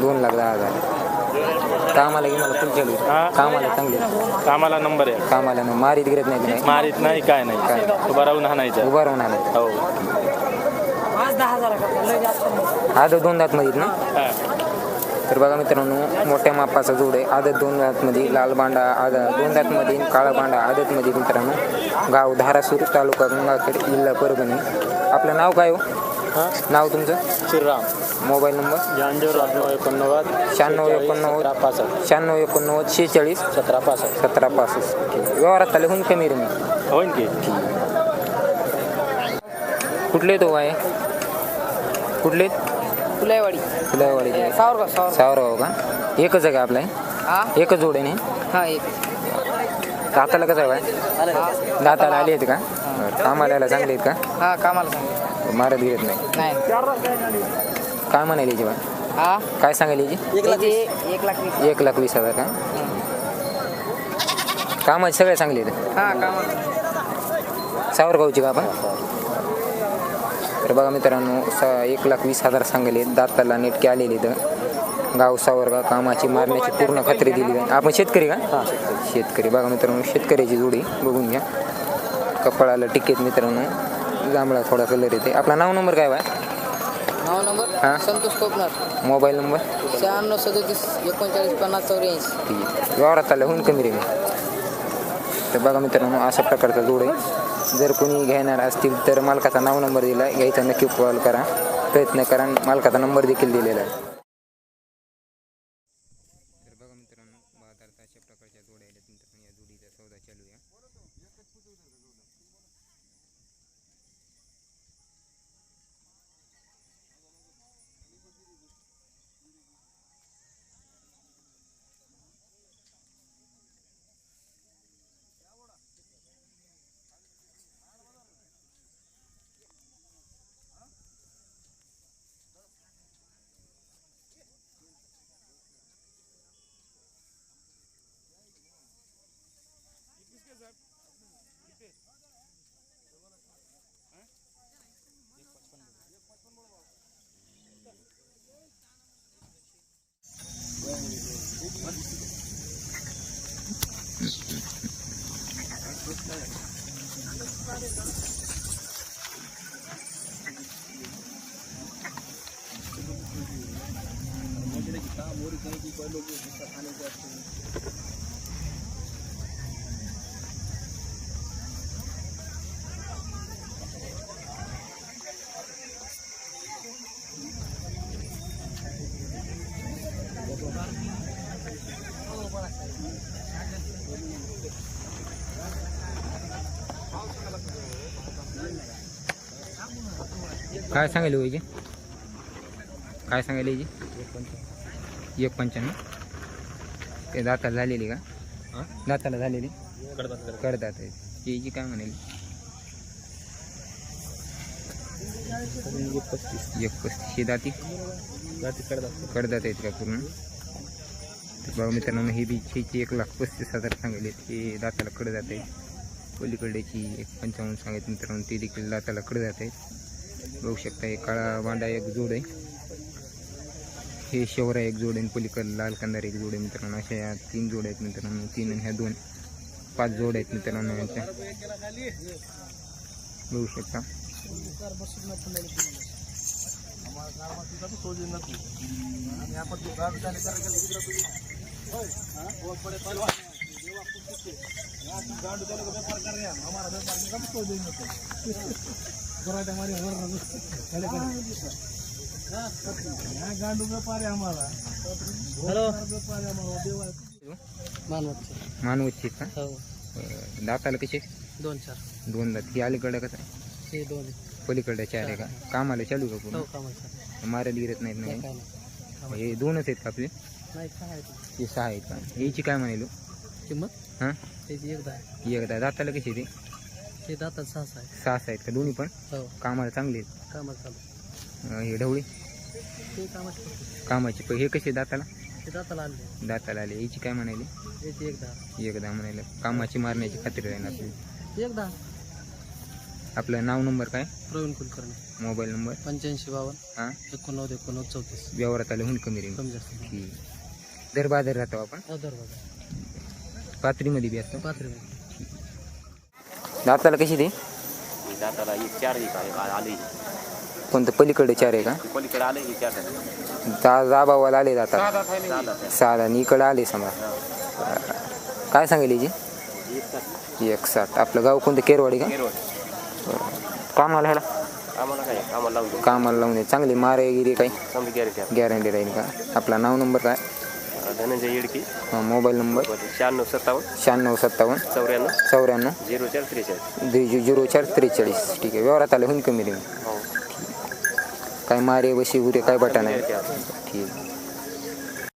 दोन लाख दहा हजार. कामाला की मला चालू हा. कामाला चांगले. कामाला नंबर आहे. कामाला नाही मारीत गिरत नाही नाही? मारीत नाही काय नाही. काय? उभा राहून हाणायचं उभा राहून आले हो. आदत दोन दात मध्ये ना? हा. तर बघा मित्रांनो मोठ्या मापाचा जोड आहे. आदत दोन दातमध्ये लाल बांडा आद दोन दातमध्ये काळा बांडा आदतमध्ये मित्रांनो. गाव धारासूर तालुका गंगाखेड जिल्हा परभणी. आपलं नाव काय हो? हा. नाव तुमचं? श्रीराम. Mobile number? अठ्ठ्याण्णव एकोणनव्वद शहाण्णव एकोणनव्वद पासष्ट. शहाण्णव एकोणनव्वद शेहेचाळीस सतरा पासष्ट. सतरा पासष्ट. व्यवहारात आले होऊन कमी रे मी होईन की. कुठले तो आहे कुठले? फुलेवाडी फुलावाडीचे सावरगाव सावर सावरगाव का? एकच आहे का आपला? हा. एकच जोड आहे ना? हा एक. दाताला कसं आहे हा. दाताला आले आहेत का. कामाला यायला चांगले आहेत का? हा कामाला सांग मारत घेत नाही. नाही. काय म्हणाली याची बा हा? काय सांगायला याची एक लाख एक लाख वीस. एक लाख वीस हजार का? कामाचे सगळे चांगले आहेत हा सावरगावची का आपण? तर बघा मित्रांनो स एक लाख वीस हजार सांगले दाताला नेटके आलेले इथं. गाव सावरगाव कामाची मारण्याची पूर्ण खात्री दिली. आहे आपण शेतकरी का? शेतकरी. बघा मित्रांनो शेतकऱ्याची जोडी बघून घ्या. कपाळाला टिकेत मित्रांनो. जांभळा थोडा कलर येते. आपला नाव नंबर काय बा नऊ हा. Number Santosh Kokanar mobile number शहाण्णव सदतीस एकोणचाळीस पन्नास चौऱ्याऐंशी. ठीक आहे. व्यवहारात आलं होऊन कमी रे तर बघा मित्रांनो अशा प्रकारचा जोड आहे. जर कोणी घेणार असतील तर मालकाचा नाव नंबर दिला आहे. घ्यायचा नक्की कॉल करा. प्रयत्न करा मालकाचा नंबर देखील दिलेला आहे. कितना मोर कहीं कोई लोग खाने को काय सांगायला हो याची काय सांगायला याची एक पंच्याण्णव ते दाताला झालेली का? दाताला झालेली? करतात आहे. याची काय म्हणाली? एक पस्तीस ही दाती? कडदात आहेत का पूर्ण? तर बघा मित्रांनो ही बीची एक लाख पस्तीस हज़ार सांगले ते दाताला कडे जात आहे पलीकडची एक पंचावन्न सांगत मित्रांनो ते देखील दाताला कडे जात आहेत. बघू शकता हे काळा वांडा एक जोड आहे. हे शेवरा एक जोड आहे आणि लाल कंदार एक जोड आहे मित्रांनो. अशा या तीन जोड आहेत मित्रांनो. तीन आणि ह्या दोन. पाच जोड आहेत मित्रांनो यांच्या. बघू शकता. आपण मानवतची का? हो. दाताला कसे? दोन चार. दोन दात. ही अलीकडं कसं हे दोन. पलीकडं चार आहे का? कामाला चालू का हो पूर्ण कामाला मारायला गिरत नाहीत नाही हे दोनच आहेत का आपले? हे सहा आहेत का? याची काय म्हणालो किंमत हां? त्याची एकदा आहे एकदा दाताला कशी ते? ते दातात सहा आहे सहा सहा आहेत का? दोन्ही पण? हो. कामाला चांगले आहेत. कामाला चालू अं, हे ढवळे? ते कामाचे करतो कामाचे पण हे कसे दाताला? ते दाताला आणले. दाताला आले. याची काय म्हणाली? त्याची एकदा एकदा म्हणाले. कामाची मारण्याची खात्री आहे ना आपली? एकदा आपलं नाव नंबर काय? प्रवीण कुलकर्णी. Mobile number? पंच्याऐंशी बावन्न. हां? एकोणनव्वद एकोणनव्वद चौतीस. व्यवहारात आलं होऊन कमी रेंज कमी जास्त. ठीक. दर बाजार राहतो आपण? आधार. बघा पात्रीमध्ये बी असतो. पाथरी दाताला कशी ते? दाताला एक चार एक आहे आले. कोणतं? पलीकडे चार आहे का? पलीकडे आले की चार दहा दहा भावाला आले दाता. दादा सहा आणि इकडं आले समजा. काय सांगेल याची एक साठ आपलं गाव कोणतं? केरवाडी का? कामाला ह्याला? आम्हाला काय? आम्हाला लावून कामाला लावून चांगली मारे गिरी काही? समजा गॅरेंटी आहे. गॅरंटी राहील का? आपला नाव नंबर काय? धनंजय येडकी. हा, मोबाईल नंबर. शहाण्णव सत्तावन्न. शहाण्णव सत्तावन्न. चौऱ्याण्णव. चौऱ्याण्णव. झिरो चार त्रेचाळीस. झिरो चार त्रेचाळीस. ठीक आहे. व्यवहारात आलं होऊन कमी रेंज हो. काय मारे बशी उरे काय बटा नाही. ठीक आहे.